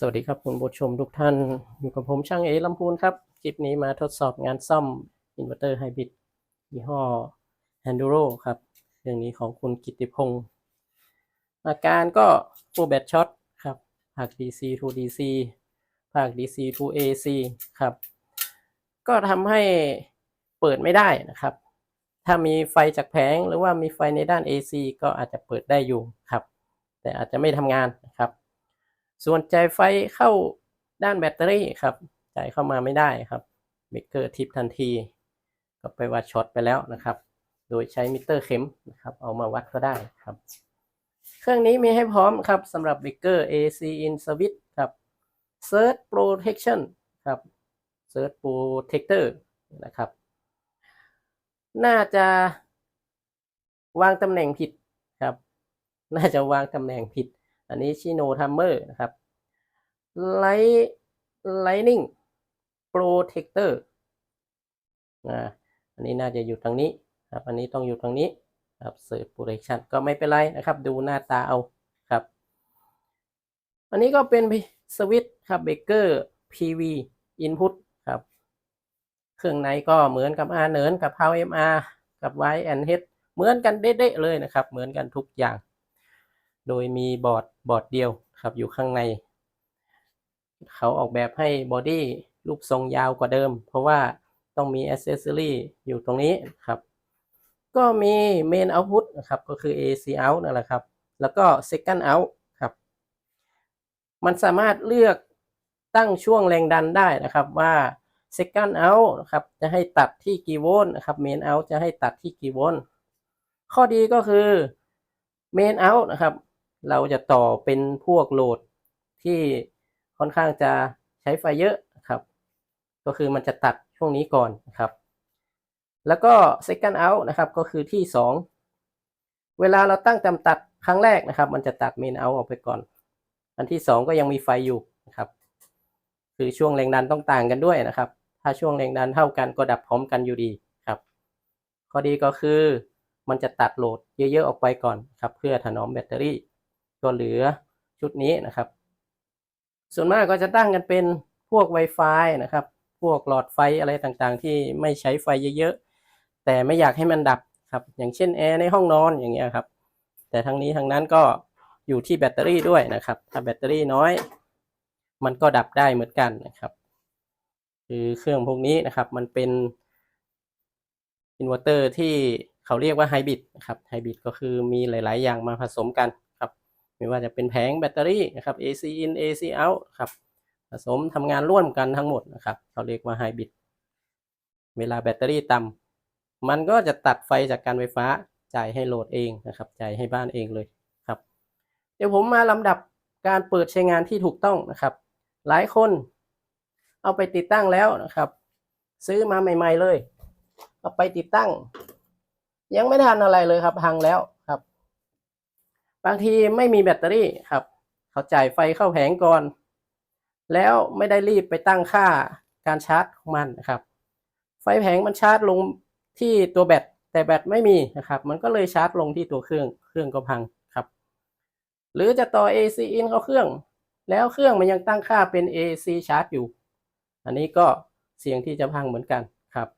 สวัสดีครับคุณผู้ชมทุกท่าน อยู่กับผมช่างเอลำพูนครับ คลิปนี้มาทดสอบงานซ่อมอินเวอร์เตอร์ไฮบริดยี่ห้อ h a n d u r o ครับเรื่องนี้ของคุณกิติพงศ์อาการก็ฟูแบตช็อตครับภาค DC to DC ภาค DC to AC ครับ ก็ทำให้เปิดไม่ได้นะครับ ถ้ามีไฟจากแผงหรือว่ามีไฟในด้าน AC ก็อาจจะเปิดได้อยู่ครับ แต่อาจจะไม่ทำงานนะครับ ส่วนจ่ายไฟเข้าด้านแบตเตอรี่ครับ จ่ายเข้ามาไม่ได้ครับเบเกอร์ทิปทันที ก็ไปวัดช็อตไปแล้วนะครับ โดยใช้มิเตอร์เข็มนะครับ เอามาวัดก็ได้ครับ เครื่องนี้มีให้พร้อมครับสำหรับเบรกเกอร์ AC in switch ครับ Surge Protection ครับ Surge Protector นะครับ น่าจะวางตำแหน่งผิดครับ น่าจะวางตำแหน่งผิด อันนี้ชิโนทัมเมอร์นะครับไลท์ไลนิ่งโปรเทคเตอร์อ่าอันนี้น่าจะอยู่ทางนี้ครับอันนี้ต้องอยู่ทางนี้ครับเสิร์ฟโปรเทคชันก็ไม่เป็นไรนะครับ ดูหน้าตาเอาครับ อันนี้ก็เป็นสวิตช์ครับเบเกอร์ PV Input ครับ เครื่องในก็เหมือนกับ R เนินกับ Power MR กับ Y and H เหมือนกันเด๊ะเลยนะครับ เหมือนกันทุกอย่าง โดยมีบอร์ด บอร์ดเดียวครับอยู่ข้างใน เขาออกแบบให้บอดี้รูปทรงยาวกว่าเดิม เพราะว่าต้องมีอ c เซสซอรีอยู่ตรงนี้ครับ ก็มีเมนเอาพุตนะครับ ก็คือ AC out นั่นแหละครับ แล้วก็ second out ครับ มันสามารถเลือกตั้งช่วงแรงดันได้นะครับว่า second out นะครับจะให้ตัดที่กี่โวลต์นะครับ main out จะให้ตัดที่กี่โวลต์ข้อดีก็คือ main out นะครับ เราจะต่อเป็นพวกโหลดที่ค่อนข้างจะใช้ไฟเยอะครับ ก็คือมันจะตัดช่วงนี้ก่อนนะครับ แล้วก็ second out นะครับก็คือที่ 2 เวลาเราตั้งจำตัดครั้งแรกนะครับ มันจะตัด main out ออกไปก่อน อันที่ 2 ก็ยังมีไฟอยู่นะครับ คือช่วงแรงดันต้องต่างกันด้วยนะครับ ถ้าช่วงแรงดันเท่ากันก็ดับพร้อมกันอยู่ดีครับข้อดีก็คือมันจะตัดโหลดเยอะๆออกไปก่อนครับ เพื่อถนอมแบตเตอรี่ ก็เหลือชุดนี้นะครับ ส่วนมากก็จะตั้งกันเป็นพวก Wi-Fi นะครับ พวกหลอดไฟอะไรต่างๆ ที่ไม่ใช้ไฟเยอะๆ แต่ไม่อยากให้มันดับครับ อย่างเช่นแอร์ในห้องนอนอย่างเงี้ยครับ แต่ทั้งนี้ทั้งนั้นก็อยู่ที่แบตเตอรี่ด้วยนะครับ ถ้าแบตเตอรี่น้อย มันก็ดับได้เหมือนกันนะครับ คือเครื่องพวกนี้นะครับ มันเป็นอินเวอร์เตอร์ที่เขาเรียกว่าไฮบริดนะครับ ไฮบริดก็คือมีหลาย ๆ อย่างมาผสมกัน ไม่ว่าจะเป็นแผงแบตเตอรี่นะครับ AC in AC out ครับผสมทำงานร่วมกันทั้งหมดนะครับเขาเรียกว่าไฮบริดเวลาแบตเตอรี่ต่ำมันก็จะตัดไฟจากการไฟฟ้าจ่ายให้โหลดเองนะครับจ่ายให้บ้านเองเลยครับ เดี๋ยวผมมาลำดับการเปิดใช้งานที่ถูกต้องนะครับ หลายคนเอาไปติดตั้งแล้วนะครับ ซื้อมาใหม่ ๆเลย เอาไปติดตั้ง ยังไม่ทันอะไรเลยครับพังแล้ว บางทีไม่มีแบตเตอรี่ครับ เขาจ่ายไฟเข้าแผงก่อน แล้วไม่ได้รีบไปตั้งค่าการชาร์จของมันนะครับ ไฟแผงมันชาร์จลงที่ตัวแบตแต่แบตไม่มีนะครับ มันก็เลยชาร์จลงที่ตัวเครื่องเครื่องก็พังครับ หรือจะต่อ AC in เข้าเครื่อง แล้วเครื่องมันยังตั้งค่าเป็น AC ชาร์จอยู่ อันนี้ก็เสี่ยงที่จะพังเหมือนกันครับ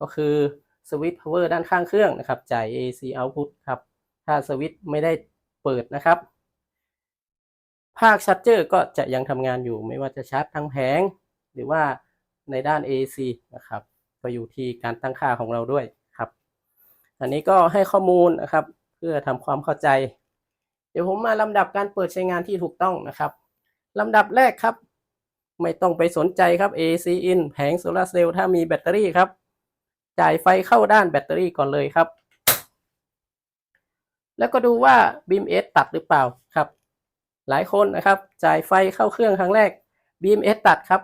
ก็คือสวิตช์ power ด้านข้างเครื่องนะครับ จ่าย AC output ครับ ถ้าสวิตช์ไม่ได้เปิดนะครับ ภาคชัดเจอร์ก็จะยังทำงานอยู่ไม่ว่าจะชาร์จทางแผง หรือว่าในด้าน AC นะครับก็อยู่ที่การตั้งค่าของเราด้วยครับ อันนี้ก็ให้ข้อมูลนะครับ เพื่อทำความเข้าใจ เดี๋ยวผมมาลำดับการเปิดใช้งานที่ถูกต้องนะครับลำดับแรกครับ ไม่ต้องไปสนใจครับ AC in แผงโซลาร์เซลล์ถ้ามีแบตเตอรี่ครับ จ่ายไฟเข้าด้านแบตเตอรี่ก่อนเลยครับ แล้วก็ดูว่า BMS ตัดหรือเปล่าครับ หลายคนนะครับ จ่ายไฟเข้าเครื่องครั้งแรก BMS ตัดครับ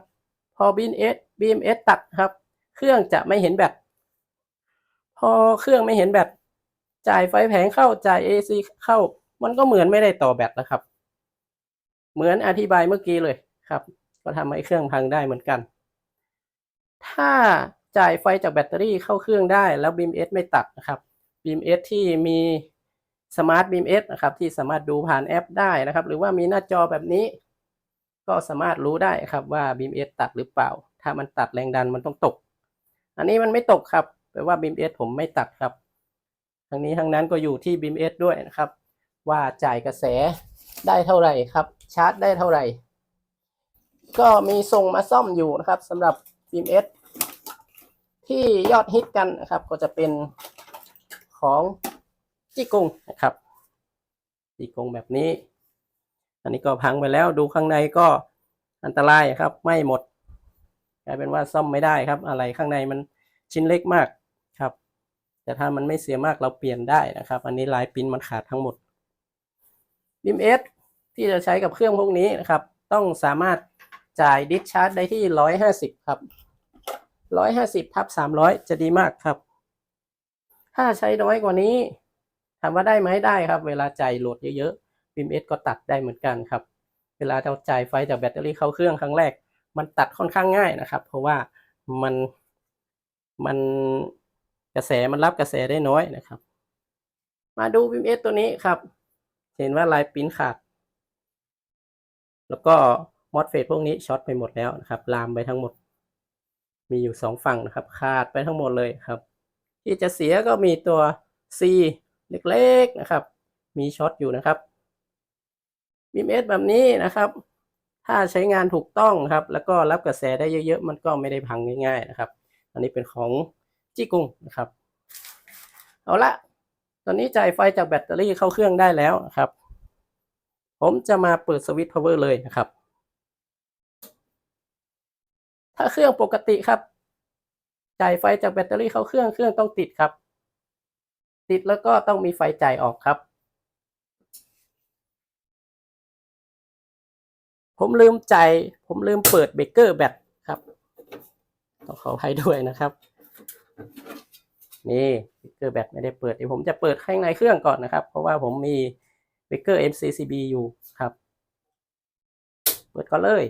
พอ BMS BMS ตัดครับ เครื่องจะไม่เห็นแบตพอเครื่องไม่เห็นแบตจ่ายไฟแผงเข้าจ่าย AC เข้า มันก็เหมือนไม่ได้ต่อแบตนะครับ เหมือนอธิบายเมื่อกี้เลยครับ ก็ทำให้เครื่องพังได้เหมือนกัน ถ้าจ่ายไฟจากแบตเตอรี่เข้าเครื่องได้แล้ว BMS ไม่ตัดนะครับ BMS ที่มี Smart BMS นะครับที่สามารถดูผ่านแอปได้นะครับ หรือว่ามีหน้าจอแบบนี้ ก็สามารถรู้ได้ครับว่า BMS ตัดหรือเปล่า ถ้ามันตัดแรงดันมันต้องตก อันนี้มันไม่ตกครับแปลว่า BMS ผมไม่ตัดครับ ทั้งนี้ทั้งนั้นก็อยู่ที่ BMS ด้วยนะครับ ว่าจ่ายกระแสได้เท่าไหร่ครับ ชาร์จได้เท่าไหร่ ก็มีส่งมาซ่อมอยู่นะครับสำหรับ BMS ที่ยอดฮิตกันนะครับ ก็จะเป็นของ จิกงนะครับจิกงแบบนี้ อันนี้ก็พังไปแล้วดูข้างในก็อันตรายครับ ไม่หมดกลายเป็นว่าซ่อมไม่ได้ครับ อะไรข้างในมันชิ้นเล็กมากครับ แต่ถ้ามันไม่เสียมากเราเปลี่ยนได้นะครับ อันนี้ลายปิ้นมันขาดทั้งหมดบิมเอสที่จะใช้กับเครื่องพวกนี้นะครับ ต้องสามารถจ่ายดิสชาร์จได้ที่ร้อยห้าสิบครับร้อยห้าสิบทับสามร้อยจะดีมากครับ ถ้าใช้น้อยกว่านี้ ถามว่าได้ไหมได้ครับ เวลาจ่ายโหลดเยอะๆบิมเอสก็ตัดได้เหมือนกันครับ เวลาเราจ่ายไฟจากแบตเตอรี่เข้าเครื่องครั้งแรก มันตัดค่อนข้างง่ายนะครับ เพราะว่ามันมันกระแสมันรับกระแสได้น้อยนะครับ มาดูบิมเอสตัวนี้ครับ เห็นว่าลายปิ้นขาด แล้วก็มอสเฟตพวกนี้ช็อตไปหมดแล้วนะครับ ลามไปทั้งหมด มีอยู่สองฝั่งนะครับ ขาดไปทั้งหมดเลยครับ ที่จะเสียก็มีตัว C เล็กๆนะครับ มีช็อตอยู่นะครับบีเอสแบบนี้นะครับ ถ้าใช้งานถูกต้องครับ แล้วก็รับกระแสได้เยอะๆ มันก็ไม่ได้พังง่ายๆนะครับ อันนี้เป็นของจี้กุงนะครับ เอาละตอนนี้จ่ายไฟจากแบตเตอรี่เข้าเครื่องได้แล้วนะครับ ผมจะมาเปิดสวิตช์ power เลยนะครับ ถ้าเครื่องปกติครับ จ่ายไฟจากแบตเตอรี่เข้าเครื่องเครื่องต้องติดครับ ติดแล้วก็ต้องมีไฟจ่ายออกครับ ผมลืมจ่ายผมลืมเปิดเบกเกอร์แบตครับต้องขออภัยด้วยนะครับ นี่เบกเกอร์แบตไม่ได้เปิดเดี๋ยวผมจะเปิดข้างในเครื่องก่อนนะครับ เพราะว่าผมมีเบกเกอร์ MCCB อยู่ครับ เปิดก่อนเลย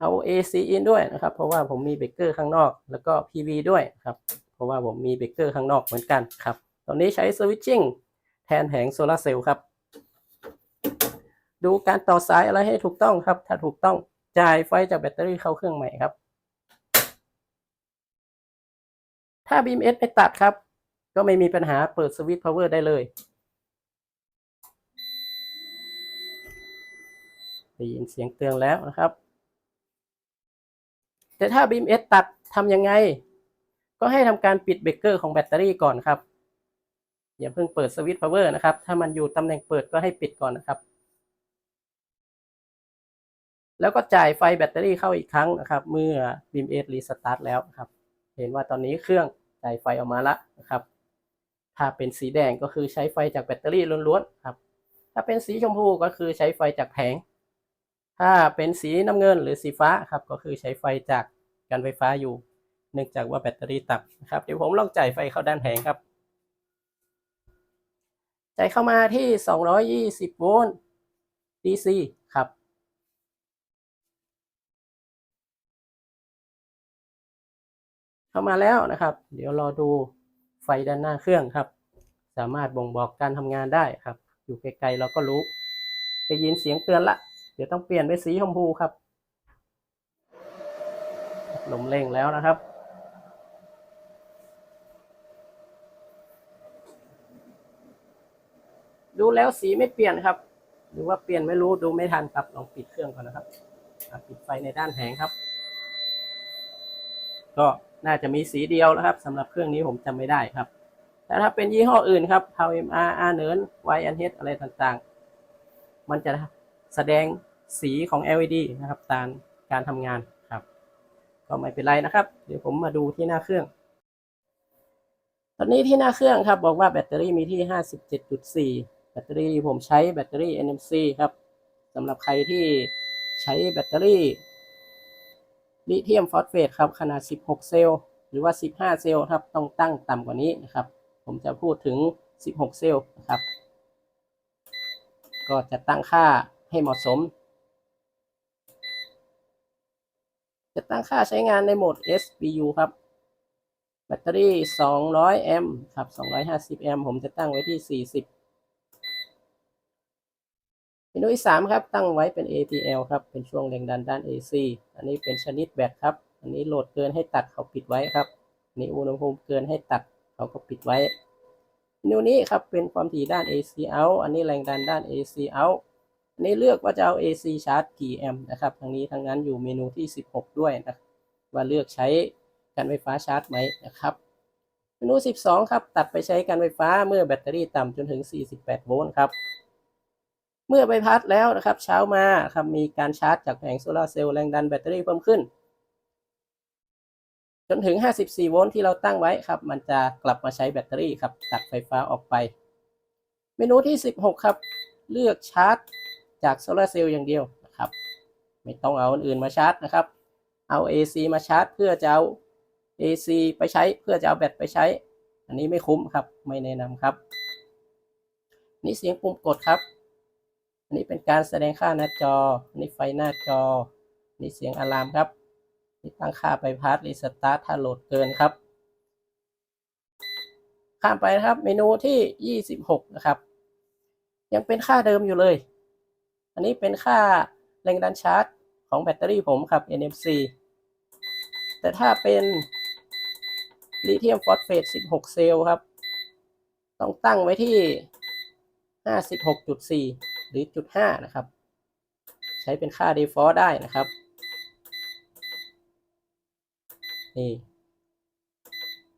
เอา AC in ด้วยนะครับ เพราะว่าผมมีเบกเกอร์ข้างนอก แล้วก็ PV ด้วยครับ ราะว่าผมมีเบรกเกอร์ข้างนอกเหมือนกันครับ ตอนนี้ใช้สวิตชิ่งแทนแผงโซลาเซลล์ครับ ดูการต่อสายอะไรให้ถูกต้องครับ ถ้าถูกต้องจ่ายไฟจากแบตเตอรี่เข้าเครื่องใหม่ครับ ถ้า BMS ไม่ตัดครับ ก็ไม่มีปัญหาเปิดสวิตช์พาวเวอร์ได้เลยได้ยินเสียงเตือนแล้วนะครับ แต่ถ้า BMS ตัดทำยังไง ก็ให้ทำการปิดเบรกเกอร์ของแบตเตอรี่ก่อนครับ อย่าเพิ่งเปิดสวิตช์พาวเวอร์นะครับ ถ้ามันอยู่ตำแหน่งเปิดก็ให้ปิดก่อนนะครับ แล้วก็จ่ายไฟแบตเตอรี่เข้าอีกครั้งนะครับ เมื่อ BMS รีสตาร์ทแล้วครับ เห็นว่าตอนนี้เครื่องจ่ายไฟออกมาล้วนะครับ ถ้าเป็นสีแดงก็คือใช้ไฟจากแบตเตอรี่ล้วนๆครับ ถ้าเป็นสีชมพูก็คือใช้ไฟจากแผง ถ้าเป็นสีน้ำเงินหรือสีฟ้าครับ ก็คือใช้ไฟจากการไฟฟ้าอยู่ เนื่องจากว่าแบตเตอรี่ตัดนะครับ เดี๋ยวผมลองจ่ายไฟเข้าด้านแผงครับ จ่ายเข้ามาที่ 220 โวลต์ DC ครับ เข้ามาแล้วนะครับ เดี๋ยวรอดูไฟด้านหน้าเครื่องครับ สามารถบ่งบอกการทำงานได้ครับ อยู่ไกลๆเราก็รู้ได้ยินเสียงเตือนละ เดี๋ยวต้องเปลี่ยนเป็นสีชมพูครับลมเร่งแล้วนะครับ ดูแล้วสีไม่เปลี่ยนครับ หรือว่าเปลี่ยนไม่รู้ดูไม่ทันครับลองปิดเครื่องก่อนนะครับปิดไฟในด้านแผงครับ ก็น่าจะมีสีเดียวนะครับสำหรับเครื่องนี้ผมจำไม่ได้ครับ แต่ถ้าเป็นยี่ห้ออื่นครับ p o w MR R เนิน YNH อะไรต่างๆ มันจะแสดงสีของ LED นะครับตามการทำงานครับ ก็ไม่เป็นไรนะครับ เดี๋ยวผมมาดูที่หน้าเครื่อง ตอนนี้ที่หน้าเครื่องครับ บอกว่าแบตเตอรี่มีที่ 57.4 แบตเตอรี่ผมใช้แบตเตอรี่ NMC ครับสำหรับใครที่ใช้แบตเตอรี่ลิเธียมฟอสเฟตครับ ขนาด 16 เซลล์หรือว่า 15 เซลล์ครับต้องตั้งต่ำกว่านี้นะครับ ผมจะพูดถึง 16 เซลล์นะครับ ก็จะตั้งค่าให้เหมาะสม จะตั้งค่าใช้งานในโหมด SBU ครับ แบตเตอรี่ 200 แอมป์ครับ 250 แอมป์ผมจะตั้งไว้ที่ 40 นูที่สามครับตั้งไว้เป็น APL ครับเป็นช่วงแรงดันด้าน AC อันนี้เป็นชนิดแบตครับ อันนี้โหลดเกินให้ตัดเขาปิดไว้ครับอันนี้อุณหภูมิเกินให้ตัดเขาก็ปิดไว้เมนูนี้ครับเป็นความถี่ด้าน AC out อันนี้แรงดันด้าน AC out อันนี้เลือกว่าจะเอา AC ชาร์จกี่แอมป์นะครับทั้งนี้ทั้งนั้นอยู่เมนูที่ 16 ด้วยนะว่าเลือกใช้การไฟฟ้าชาร์จไหมนะครับเมนู 12 ครับ ตัดไปใช้การไฟฟ้าเมื่อแบตเตอรี่ต่ำจนถึง 48 โวลต์ครับ เมื่อใบพัดแล้วนะครับ เช้ามาครับมีการชาร์จจากแผงโซลาเซลล์แรงดันแบตเตอรี่เพิ่มขึ้น จนถึง 54 โวลต์ที่เราตั้งไว้ครับ มันจะกลับมาใช้แบตเตอรี่ครับตัดไฟฟ้าออกไป เมนูที่ 16 ครับ เลือกชาร์จจากโซลาเซลล์อย่างเดียวนะครับ ไม่ต้องเอาอันอื่นมาชาร์จนะครับ เอา AC มาชาร์จ เพื่อจะเอา AC ไปใช้เพื่อจะเอาแบตไปใช้ อันนี้ไม่คุ้มครับไม่แนะนำครับ นี่เสียงปุ่มกดครับ อันนี้เป็นการแสดงค่าหน้าจออันนี้ไฟหน้าจอนี่เสียงอะลามครับนี่ตั้งค่าไปพาร์ทรีสตาร์ทถ้าโหลดเกินครับ ข้ามไปนะครับ เมนูที่ 26 นะครับ ยังเป็นค่าเดิมอยู่เลย อันนี้เป็นค่าแรงดันชาร์จของแบตเตอรี่ผมครับ NMC แต่ถ้าเป็นลิเธียมฟอสเฟต 16 เซลล์ครับ ต้องตั้งไว้ที่ 56.4 หรือจุด5นะครับ ใช้เป็นค่า default ได้นะครับ นี่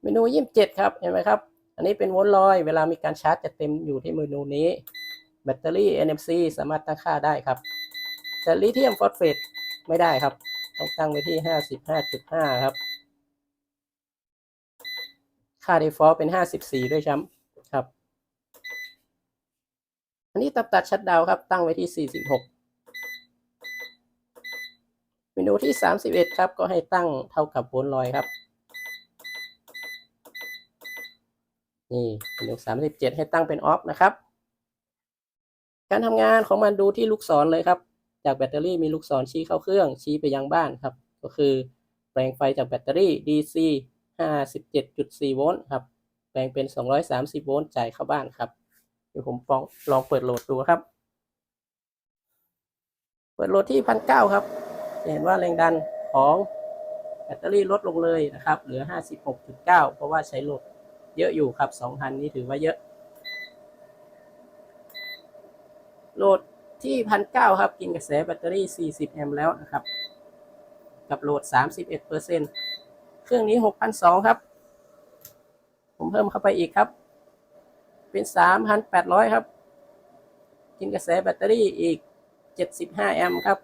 เมนู27ครับ เห็นไหมครับ อันนี้เป็นโวลต์ลอย เวลามีการชาร์จจะเต็มอยู่ที่เมนูนี้ แบตเตอรี่ NMC สามารถตั้งค่าได้ครับ แต่ลิเธียมฟอสเฟตไม่ได้ครับ ต้องตั้งไว้ที่55.5ครับ ค่า default เป็น54ด้วยซ้ำครับ อันนี้ตับตัดชัดดาวครับ ตั้งไว้ที่ 46 เมนูที่ 31 ครับ ก็ให้ตั้งเท่ากับโวลต์ลอยครับ นี่เมนู 37 ให้ตั้งเป็นออฟนะครับ การทำงานของมันดูที่ลูกศรเลยครับ จากแบตเตอรี่มีลูกศรชี้เข้าเครื่องชี้ไปยังบ้านครับ ก็คือแปลงไฟจากแบตเตอรี่ DC 57.4 โวลต์ครับ แปลงเป็น 230 โวลต์จ่ายเข้าบ้านครับ ดี๋ยวผมลองลองเปิดโหลดดูครับ เปิดโหลดที่พันเก้าครับจะเห็นว่าแรงดันของแบตเตอรี่ลดลงเลยนะครับ เหลือ 56.9 เพราะว่าใช้โหลดเยอะอยู่ครับ 2,000 นี้ถือว่าเยอะ โหลดที่พันเก้าครับ กินกระแสแบตเตอรี่ 40 แอมป์แล้วนะครับ กับโหลด 31%เครื่องนี้ 6,200 ครับ ผมเพิ่มเข้าไปอีกครับ เป็น3,800ครับ กินกระแสแบตเตอรี่อีก75แอมป์ครับ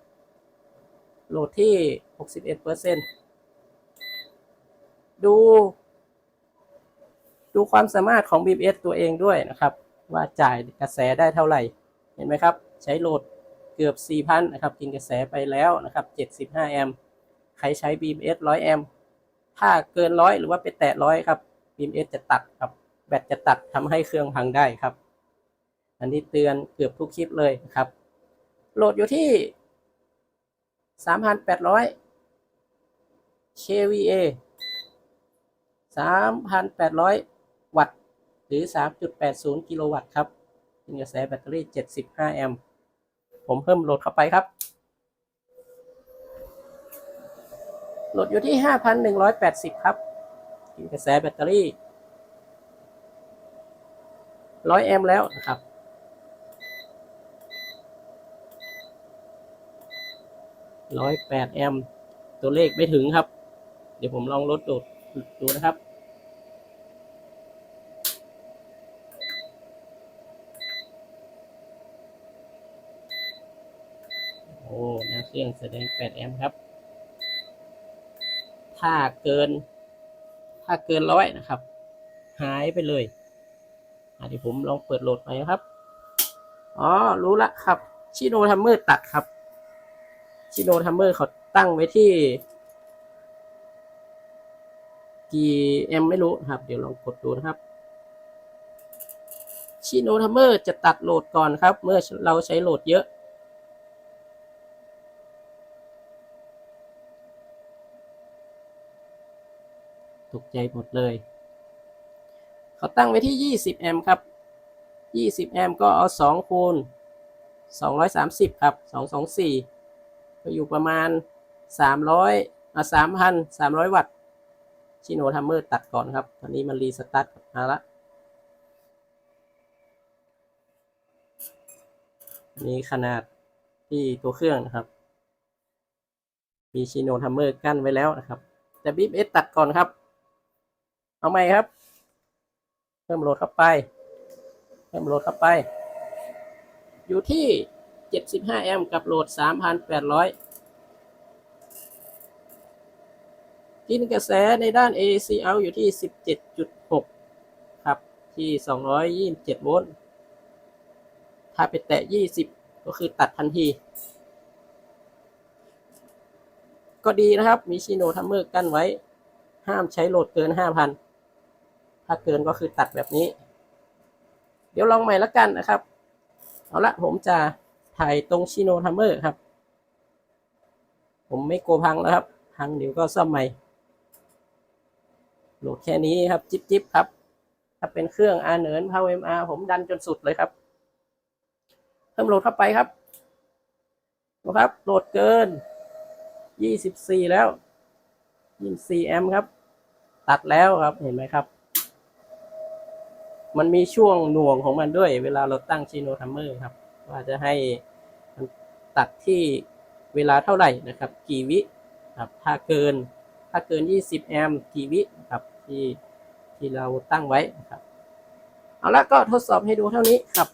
โหลดที่61%ดู ดูความสามารถของ BMS ตัวเองด้วยนะครับ ว่าจ่ายกระแสได้เท่าไหร่ เห็นไหมครับ ใช้โหลดเกือบ 4,000 นะครับ กินกระแสไปแล้วนะครับ 75 แอมป์ใครใช้ BMS 100 แอมป์ถ้าเกินร้อยหรือว่าไปแตะร้อยครับ BMS จะตัดครับ แบตจะตัดทำให้เครื่องพังได้ครับ อันนี้เตือนเกือบทุกคลิปเลยนะครับ โหลดอยู่ที่ 3,800 kVA 3,800 วัตต์ หรือ 3.80 กิโลวัตต์ครับเป็นกระแสแบตเตอรี่ 75 แอมป์ ผมเพิ่มโหลดเข้าไปครับ โหลดอยู่ที่ 5,180 ครับกินกระแสแบตเตอรี่ 100แอมป์แล้วนะครับ108แปดแอมป์ตัวเลขไม่ถึงครับ เดี๋ยวผมลองลดโหลดดูนะครับ โอ้น้าเครื่องแสดง8แอมป์ครับ ถ้าเกิน ถ้าเกินร้อยนะครับ หายไปเลย เดี๋ยวผมลองเปิดโหลดไปครับ อ๋อ รู้ละครับ ชิโนทัมเมอร์ตัดครับ ชิโนทัมเมอร์เขาตั้งไว้ที่ กี่แอมไม่รู้ครับ เดี๋ยวลองกดดูนะครับ ชิโนทัมเมอร์จะตัดโหลดก่อนครับ เมื่อเราใช้โหลดเยอะตกใจหมดเลย เขาตั้งไว้ที่ 20 แอมป์ครับ 20 แอมป์ก็เอา 2 คูณสองร้อยสามสิบครับสองสองสี่ก็อยู่ประมาณสามร้อยอะสามพันสามร้อยวัตต์ ชิโนทัมเมอร์ตัดก่อนครับ ตอนนี้มันรีสตาร์ทมาละนนี้ขนาดที่ตัวเครื่องนะครับ มีชิโนทัมเมอร์กั้นไว้แล้วนะครับ แต่บีบเอสตัดก่อนครับ เอาไหมครับ พิ่มโหลดเข้าไป เพิ่มโหลดเข้าไป อยู่ที่ 75 แอมป์กับโหลด 3,800 กินกระแสในด้าน AC out อยู่ที่ 17.6 ครับ ที่ 227 โวลต์ ถ้าไปแตะ 20 ก็คือตัดทันที ก็ดีนะครับ มีชิโนทัมเมอร์กั้นไว้ ห้ามใช้โหลดเกิน 5,000 ถ้าเกินก็คือตัดแบบนี้ เดี๋ยวลองใหม่ละกันนะครับ เอาละผมจะถ่ายตรงชิโนทัมเมอร์ครับ ผมไม่โกลัวพังแล้วครับ พังเดี๋ยวก็ซ่อมใหม่ โหลดแค่นี้ครับ จิบจิบครับ ถ้าเป็นเครื่อง R เหนิน Power MR ผมดันจนสุดเลยครับเพิ่มโหลดเข้าไปครับดูครับโหลดเกิน 24 แล้ว 24 แอมป์ครับ ตัดแล้วครับ เห็นไหมครับ มันมีช่วงหน่วงของมันด้วย เวลาเราตั้งชิโนทัมเมอร์ครับ ว่าจะให้มันตัดที่เวลาเท่าไหร่นะครับ กี่วิครับ ถ้าเกิน ถ้าเกิน 20 แอมป์กี่วิครับที่ที่เราตั้งไว้นะครับ เอาละก็ทดสอบให้ดูเท่านี้ครับ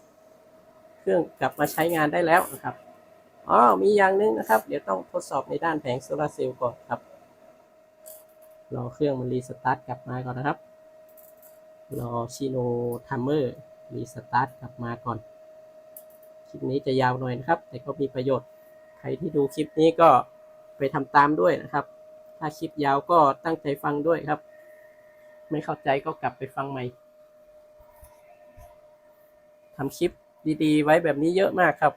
เครื่องกลับมาใช้งานได้แล้วนะครับอ๋อมีอย่างหนึงนะครับ เดี๋ยวต้องทดสอบในด้านแผงโซลาร์เซลล์ก่อนครับ รอเครื่องมันรีสตาร์ทกลับมาก่อนนะครับ รอชิโนทัมเมอร์รีสตาร์ทกลับมาก่อน คลิปนี้จะยาวหน่อยนะครับ แต่ก็มีประโยชน์ ใครที่ดูคลิปนี้ก็ไปทำตามด้วยนะครับ ถ้าคลิปยาวก็ตั้งใจฟังด้วยครับ ไม่เข้าใจก็กลับไปฟังใหม่ทำคลิปดีๆ ไว้แบบนี้เยอะมากครับ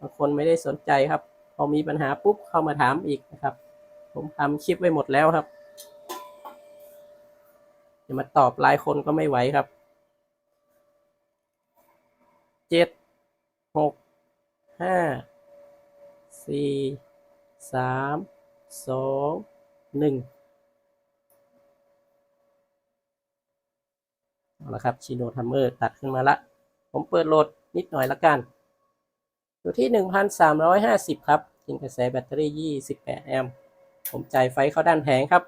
บางคนไม่ได้สนใจครับ พอมีปัญหาปุ๊บเข้ามาถามอีกนะครับ ผมทำคลิปไว้หมดแล้วครับ จะมาตอบรายคนก็ไม่ไหวครับ เจ็ด หก ห้า สี่ สาม สอง หนึ่งเอาละครับชิโนทัมเมอร์ตัดขึ้นมาละ ผมเปิดโหลดนิดหน่อยละกัน อยู่ที่ 1,350 ครับ กินกระแสแบตเตอรี่ 28 แอมป์ผมจ่ายไฟเข้าด้านแผงครับ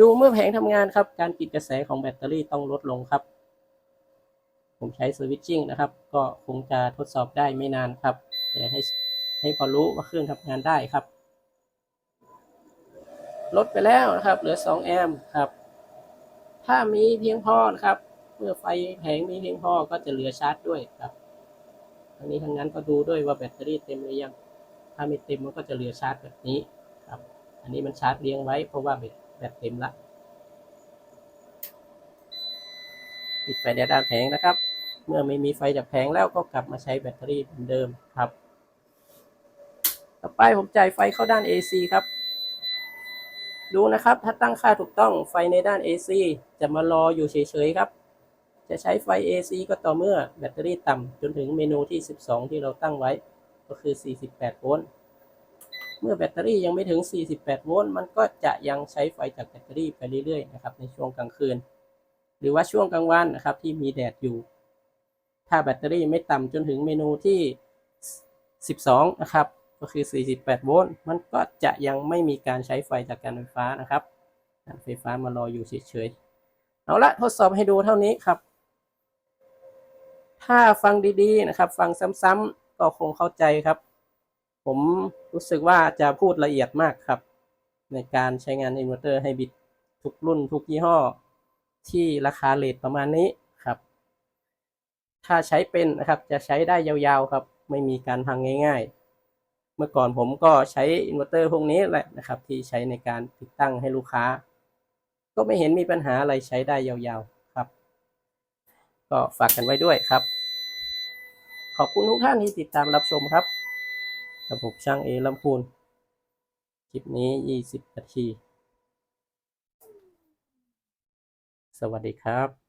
ดูเมื่อแผงทำงานครับ การปิดกระแสของแบตเตอรี่ต้องลดลงครับ ผมใช้สวิตชิ่งนะครับ ก็คงจะทดสอบได้ไม่นานครับแต่ให้ให้พอรู้ว่าเครื่องทำงานได้ครับ ลดไปแล้วนะครับ เหลือ 2 แอมป์ครับ ถ้ามีเพียงพอนะครับ เมื่อไฟแผงมีเพียงพอก็จะเหลือชาร์จด้วยครับทั้งนี้ทั้งนั้นก็ดูด้วยว่าแบตเตอรี่เต็มหรือยัง ถ้าไม่เต็มมันก็จะเหลือชาร์จแบบนี้ครับ อันนี้มันชาร์จเลี้ยงไว้เพราะว่าแบต แบตเต็มละปิดไฟในด้านแผงนะครับ เมื่อไม่มีไฟจากแผงแล้วก็กลับมาใช้แบตเตอรี่เหมือนเดิมครับ ต่อไปผมจ่ายไฟเข้าด้าน AC ครับดูนะครับ ถ้าตั้งค่าถูกต้องไฟในด้าน AC จะมารออยู่เฉยๆครับ จะใช้ไฟ AC ก็ต่อเมื่อแบตเตอรี่ต่ำจนถึงเมนูที่ 12 ที่เราตั้งไว้ ก็คือ 48 โวลต์ เมื่อแบตเตอรี่ยังไม่ถึง 48 โวลต์มันก็จะยังใช้ไฟจากแบตเตอรี่ไปเรื่อยๆนะครับในช่วงกลางคืน หรือว่าช่วงกลางวันนะครับที่มีแดดอยู่ ถ้าแบตเตอรี่ไม่ต่ำจนถึงเมนูที่ 12 นะครับก็คือ 48 โวลต์มันก็จะยังไม่มีการใช้ไฟจากการไฟฟ้านะครับการไฟฟ้ามารออยู่เฉยๆเอาละทดสอบให้ดูเท่านี้ครับ ถ้าฟังดีๆนะครับ ฟังซ้ำๆก็คงเข้าใจครับ ผมรู้สึกว่าจะพูดละเอียดมากครับ ในการใช้งานอินเวอร์เตอร์ไฮบริดทุกรุ่นทุกยี่ห้อ ที่ราคาเลทประมาณนี้ครับ ถ้าใช้เป็นนะครับจะใช้ได้ยาวๆครับ ไม่มีการพังง่าย ๆ เมื่อก่อนผมก็ใช้อินเวอร์เตอร์พวกนี้แหละนะครับ ที่ใช้ในการติดตั้งให้ลูกค้า ก็ไม่เห็นมีปัญหาอะไรใช้ได้ยาวๆครับ ก็ฝากกันไว้ด้วยครับ ขอบคุณทุกท่านที่ติดตามรับชมครับ กับผมช่างเอลำพูน คลิปนี้ 20 นาที สวัสดีครับ